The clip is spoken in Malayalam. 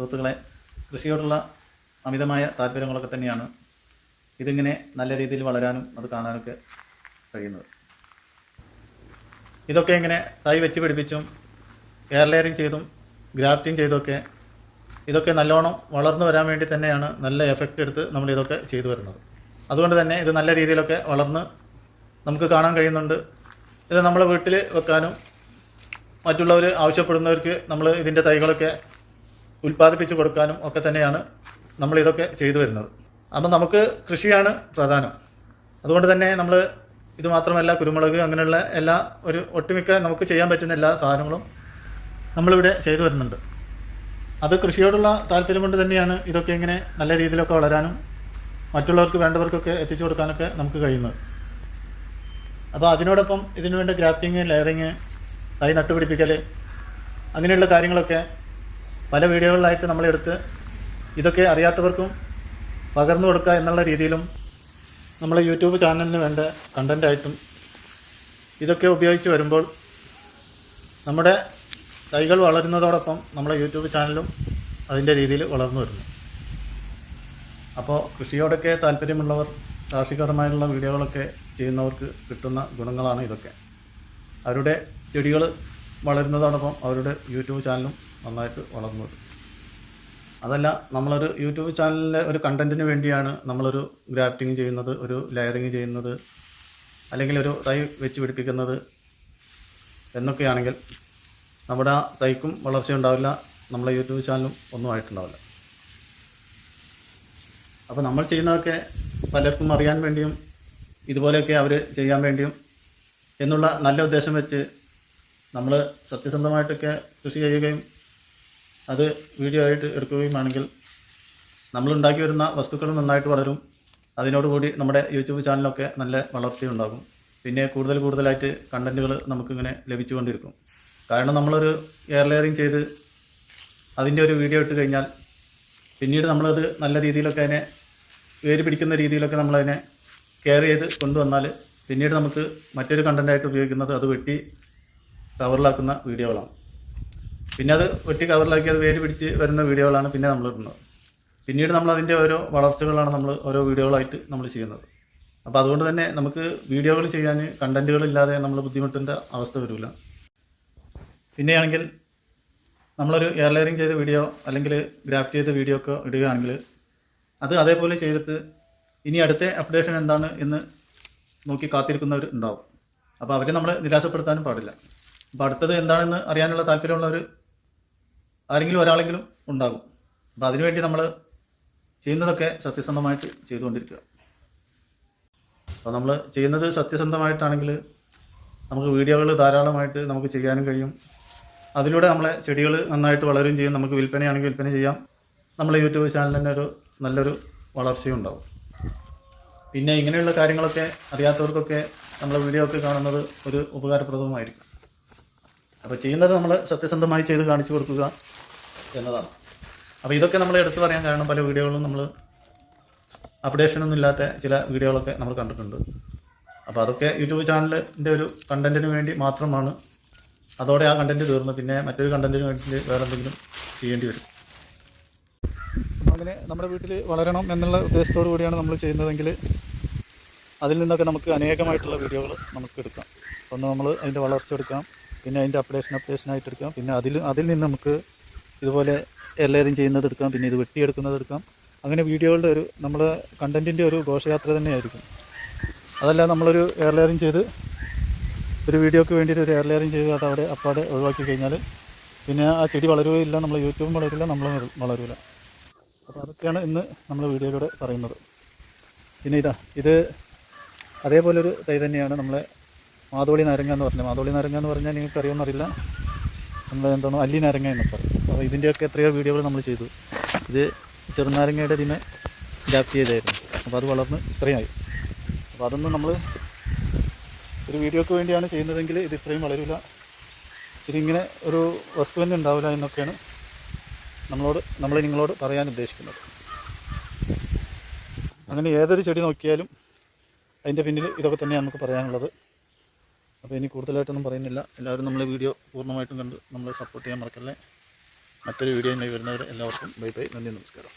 സുഹൃത്തുക്കളെ കൃഷിയോടുള്ള അമിതമായ താല്പര്യങ്ങളൊക്കെ തന്നെയാണ് ഇതിങ്ങനെ നല്ല രീതിയിൽ വളരാനും അത് കാണാനൊക്കെ കഴിയുന്നത്. ഇതൊക്കെ ഇങ്ങനെ തൈ വെച്ച് പിടിപ്പിച്ചും എയർ ലെയറിങ് ചെയ്തും ഗ്രാഫ്റ്റിങ് ചെയ്തൊക്കെ ഇതൊക്കെ നല്ലോണം വളർന്നു വരാൻ വേണ്ടി തന്നെയാണ് നല്ല എഫക്റ്റ് എടുത്ത് നമ്മൾ ഇതൊക്കെ ചെയ്തു വരുന്നത്. അതുകൊണ്ട് തന്നെ ഇത് നല്ല രീതിയിലൊക്കെ വളർന്ന് നമുക്ക് കാണാൻ കഴിയുന്നുണ്ട്. ഇത് നമ്മളെ വീട്ടിൽ വെക്കാനും മറ്റുള്ളവർ ആവശ്യപ്പെടുന്നവർക്ക് നമ്മൾ ഇതിന്റെ തൈകളൊക്കെ ഉൽപ്പാദിപ്പിച്ച് കൊടുക്കാനും ഒക്കെ തന്നെയാണ് നമ്മൾ ഇതൊക്കെ ചെയ്തു വരുന്നത്. അപ്പം നമുക്ക് കൃഷിയാണ് പ്രധാനം. അതുകൊണ്ട് തന്നെ നമ്മൾ ഇത് മാത്രമല്ല കുരുമുളക് അങ്ങനെയുള്ള എല്ലാ ഒരു ഒട്ടുമിക്ക നമുക്ക് ചെയ്യാൻ പറ്റുന്ന എല്ലാ സാധനങ്ങളും നമ്മളിവിടെ ചെയ്തു വരുന്നുണ്ട്. അത് കൃഷിയോടുള്ള താല്പര്യം കൊണ്ട് തന്നെയാണ് ഇതൊക്കെ ഇങ്ങനെ നല്ല രീതിയിലൊക്കെ വളരാനും മറ്റുള്ളവർക്ക് വേണ്ടവർക്കൊക്കെ എത്തിച്ചു കൊടുക്കാനൊക്കെ നമുക്ക് കഴിയുന്നത്. അപ്പോൾ അതിനോടൊപ്പം ഇതിനു വേണ്ട ഗ്രാഫ്റ്റിങ് ലെയറിങ് തൈ നട്ടുപിടിപ്പിക്കൽ അങ്ങനെയുള്ള കാര്യങ്ങളൊക്കെ പല വീഡിയോകളിലായിട്ട് നമ്മളെടുത്ത് ഇതൊക്കെ അറിയാത്തവർക്കും പകർന്നു കൊടുക്കുക എന്നുള്ള രീതിയിലും നമ്മളെ യൂട്യൂബ് ചാനലിന് വേണ്ട കണ്ടന്റായിട്ടും ഇതൊക്കെ ഉപയോഗിച്ച് വരുമ്പോൾ നമ്മുടെ തൈകൾ വളരുന്നതോടൊപ്പം നമ്മളെ യൂട്യൂബ് ചാനലും അതിന്റെ രീതിയിൽ വളർന്നു വരുന്നു. അപ്പോൾ കൃഷിയോടൊക്കെ താല്പര്യമുള്ളവർ കാർഷികപരമായിട്ടുള്ള വീഡിയോകളൊക്കെ ചെയ്യുന്നവർക്ക് കിട്ടുന്ന ഗുണങ്ങളാണ് ഇതൊക്കെ. അവരുടെ ചെടികൾ വളരുന്നതോടൊപ്പം അവരുടെ യൂട്യൂബ് ചാനലും നന്നായിട്ട് വളർന്നു. വരും അതല്ല നമ്മളൊരു യൂട്യൂബ് ചാനലിലെ ഒരു കണ്ടന്റിന് വേണ്ടിയാണ് നമ്മളൊരു ഗ്രാഫ്റ്റിംഗ് ചെയ്യുന്നത് ഒരു ലെയറിങ് ചെയ്യുന്നത് അല്ലെങ്കിൽ ഒരു തൈ വെച്ച് പിടിപ്പിക്കുന്നത് എന്നൊക്കെയാണെങ്കിൽ നമ്മുടെ ആ തൈക്കും വളർച്ച ഉണ്ടാവില്ല നമ്മളെ യൂട്യൂബ് ചാനലും ഒന്നും ആയിട്ടുണ്ടാവില്ല. അപ്പോൾ നമ്മൾ ചെയ്യുന്നതൊക്കെ പലർക്കും അറിയാൻ വേണ്ടിയും ഇതുപോലെയൊക്കെ അവർ ചെയ്യാൻ വേണ്ടിയും എന്നുള്ള നല്ല ഉദ്ദേശം വെച്ച് നമ്മൾ സത്യസന്ധമായിട്ടൊക്കെ കൃഷി ചെയ്യുകയും അത് വീഡിയോ ആയിട്ട് എടുക്കുകയും ആണെങ്കിൽ നമ്മൾ ഉണ്ടാക്കി വരുന്ന വസ്തുക്കൾ നന്നായിട്ട് വളരും. അതിനോടുകൂടി നമ്മുടെ യൂട്യൂബ് ചാനലൊക്കെ നല്ല വളർച്ചയുണ്ടാകും. പിന്നെ കൂടുതൽ കൂടുതലായിട്ട് കണ്ടന്റുകൾ നമുക്കിങ്ങനെ ലഭിച്ചുകൊണ്ടിരിക്കും. കാരണം നമ്മളൊരു എയർ ലെയറിങ് ചെയ്ത് അതിന്റെ ഒരു വീഡിയോ ഇട്ട് കഴിഞ്ഞാൽ പിന്നീട് നമ്മളത് നല്ല രീതിയിലൊക്കെ അതിനെ വേര് പിടിക്കുന്ന രീതിയിലൊക്കെ നമ്മളതിനെ കെയർ ചെയ്ത് കൊണ്ടുവന്നാൽ പിന്നീട് നമുക്ക് മറ്റൊരു കണ്ടന്റായിട്ട് ഉപയോഗിക്കുന്നത് അത് വെട്ടി കവറിലാക്കുന്ന വീഡിയോകളാണ്. പിന്നെ അത് വെട്ടി കവറിലാക്കി അത് വേര് പിടിച്ച് വരുന്ന വീഡിയോകളാണ് പിന്നെ നമ്മൾ ഇടുന്നത് പിന്നീട് നമ്മൾ അതിന്റെ ഓരോ വളർച്ചകളാണ് നമ്മൾ ഓരോ വീഡിയോകളായിട്ട് നമ്മൾ ചെയ്യുന്നത്. അപ്പോൾ അതുകൊണ്ട് തന്നെ നമുക്ക് വീഡിയോകൾ ചെയ്യാൻ കണ്ടന്റുകൾ ഇല്ലാതെ നമ്മൾ ബുദ്ധിമുട്ടേണ്ട അവസ്ഥ വരില്ല. പിന്നെയാണെങ്കിൽ നമ്മളൊരു എയർ ലെയറിങ് ചെയ്ത വീഡിയോ അല്ലെങ്കിൽ ഗ്രാഫ്റ്റ് ചെയ്ത വീഡിയോ ഒക്കെ ഇടുകയാണെങ്കിൽ അത് അതേപോലെ ചെയ്തിട്ട് ഇനി അടുത്ത അപ്ഡേഷൻ എന്താണ് എന്ന് നോക്കി കാത്തിരിക്കുന്നവർ ഉണ്ടാവും. അപ്പോൾ അവരെ നമ്മൾ നിരാശപ്പെടുത്താനും പാടില്ല. അപ്പോൾ അടുത്തത് എന്താണെന്ന് അറിയാനുള്ള താല്പര്യമുള്ളവർ ആരെങ്കിലും ഒരാളെങ്കിലും ഉണ്ടാകും. അപ്പം അതിനുവേണ്ടി നമ്മൾ ചെയ്യുന്നതൊക്കെ സത്യസന്ധമായിട്ട് ചെയ്തുകൊണ്ടിരിക്കുക. അപ്പോൾ നമ്മൾ ചെയ്യുന്നത് സത്യസന്ധമായിട്ടാണെങ്കിൽ നമുക്ക് വീഡിയോകൾ ധാരാളമായിട്ട് നമുക്ക് ചെയ്യാനും കഴിയും. അതിലൂടെ നമ്മളെ ചെടികൾ നന്നായിട്ട് വളരുകയും ചെയ്യും. നമുക്ക് വിൽപ്പനയാണെങ്കിൽ വിൽപ്പന ചെയ്യാം. നമ്മളെ യൂട്യൂബ് ചാനലിന് ഒരു നല്ലൊരു വളർച്ചയും ഉണ്ടാവും. പിന്നെ ഇങ്ങനെയുള്ള കാര്യങ്ങളൊക്കെ അറിയാത്തവർക്കൊക്കെ നമ്മളെ വീഡിയോ ഒക്കെ കാണുന്നത് ഒരു ഉപകാരപ്രദവുമായിരിക്കും. അപ്പോൾ ചെയ്യുന്നത് നമ്മൾ സത്യസന്ധമായി ചെയ്ത് കാണിച്ചു കൊടുക്കുക. എന്നതാണ്. അപ്പോൾ ഇതൊക്കെ നമ്മൾ എടുത്തു പറയാൻ കാരണം പല വീഡിയോകളും നമ്മൾ അപ്ഡേഷനൊന്നും ഇല്ലാത്ത ചില വീഡിയോകളൊക്കെ നമ്മൾ കണ്ടിട്ടുണ്ട്. അപ്പോൾ അതൊക്കെ യൂട്യൂബ് ചാനലിന്റെ ഒരു കണ്ടന്റിന് വേണ്ടി മാത്രമാണ് അതോടെ ആ കണ്ടന്റ് തീർന്നു പിന്നെ മറ്റൊരു കണ്ടന്റിന് വേണ്ടി വേറെ എന്തെങ്കിലും ചെയ്യേണ്ടി വരും. അങ്ങനെ നമ്മുടെ വീട്ടിൽ വളരണം എന്നുള്ള ഉദ്ദേശത്തോടു കൂടിയാണ് നമ്മൾ ചെയ്യുന്നതെങ്കിൽ അതിൽ നിന്നൊക്കെ നമുക്ക് അനേകമായിട്ടുള്ള വീഡിയോകൾ നമുക്ക് എടുക്കാം. ഒന്ന് നമ്മൾ അതിന്റെ വളർച്ച എടുക്കാം പിന്നെ അതിന്റെ അപ്ഡേഷൻ അപ്ഡേഷനായിട്ട് എടുക്കാം പിന്നെ അതിൽ അതിൽ നിന്ന് നമുക്ക് ഇതുപോലെ എല്ലാവരും ചെയ്യുന്നത് എടുക്കാം പിന്നെ ഇത് വെട്ടിയെടുക്കുന്നത് എടുക്കാം. അങ്ങനെ വീഡിയോകളുടെ ഒരു നമ്മുടെ കണ്ടന്റിന്റെ ഒരു ഘോഷയാത്ര തന്നെയായിരിക്കും. അതല്ല നമ്മളൊരു എയർലെയറിങ് ചെയ്ത് ഒരു വീഡിയോക്ക് വേണ്ടിയിട്ട് ഒരു എയർലെയറിങ് ചെയ്ത് അത് അവിടെ അപ്പാടെ ഒഴിവാക്കി കഴിഞ്ഞാൽ പിന്നെ ആ ചെടി വളരുകയില്ല നമ്മൾ യൂട്യൂബും വളരില്ല നമ്മൾ വളരില്ല അപ്പോൾ അതൊക്കെയാണ് ഇന്ന് നമ്മൾ വീഡിയോയിലൂടെ പറയുന്നത്. പിന്നെ ഇതാ ഇത് അതേപോലൊരു തൈ തന്നെയാണ് നമ്മളെ മാതോളി നാരങ്ങ എന്ന് പറഞ്ഞത്. മാതോളി നാരങ്ങ എന്ന് പറഞ്ഞാൽ നിങ്ങൾക്ക് അറിയുമെന്നറിയില്ല നമ്മൾ എന്താണോ അല്ലി നാരങ്ങ എന്ന് പറയും. ഇതിന്റെയൊക്കെ എത്രയോ വീഡിയോകൾ നമ്മൾ ചെയ്തു. ഇത് ചെറുനാരങ്ങയുടെ ഇതിനെ ഗ്യാപ്റ്റ് ചെയ്തായിരുന്നു. അപ്പോൾ അത് വളർന്ന് ഇത്രയായി അപ്പോൾ അതൊന്നും നമ്മൾ ഒരു വീഡിയോക്ക് വേണ്ടിയാണ് ചെയ്യുന്നതെങ്കിൽ ഇത് ഇത്രയും വളരില്ല ഇതിങ്ങനെ ഒരു വസ്തു തന്നെ ഉണ്ടാവില്ല എന്നൊക്കെയാണ് നമ്മളോട് നമ്മൾ നിങ്ങളോട് പറയാൻ ഉദ്ദേശിക്കുന്നത്. അങ്ങനെ ഏതൊരു ചെടി നോക്കിയാലും അതിന്റെ പിന്നിൽ ഇതൊക്കെ തന്നെയാണ് നമുക്ക് പറയാനുള്ളത്. അപ്പോൾ ഇനി കൂടുതലായിട്ടൊന്നും പറയുന്നില്ല. എല്ലാവരും നമ്മളെ വീഡിയോ പൂർണമായിട്ടും കണ്ട് നമ്മളെ സപ്പോർട്ട് ചെയ്യാൻ മറക്കല്ലേ. മറ്റൊരു വീഡിയോയുമായി വരുന്നവർ എല്ലാവർക്കും ബൈ ബൈ. നന്ദി നമസ്കാരം.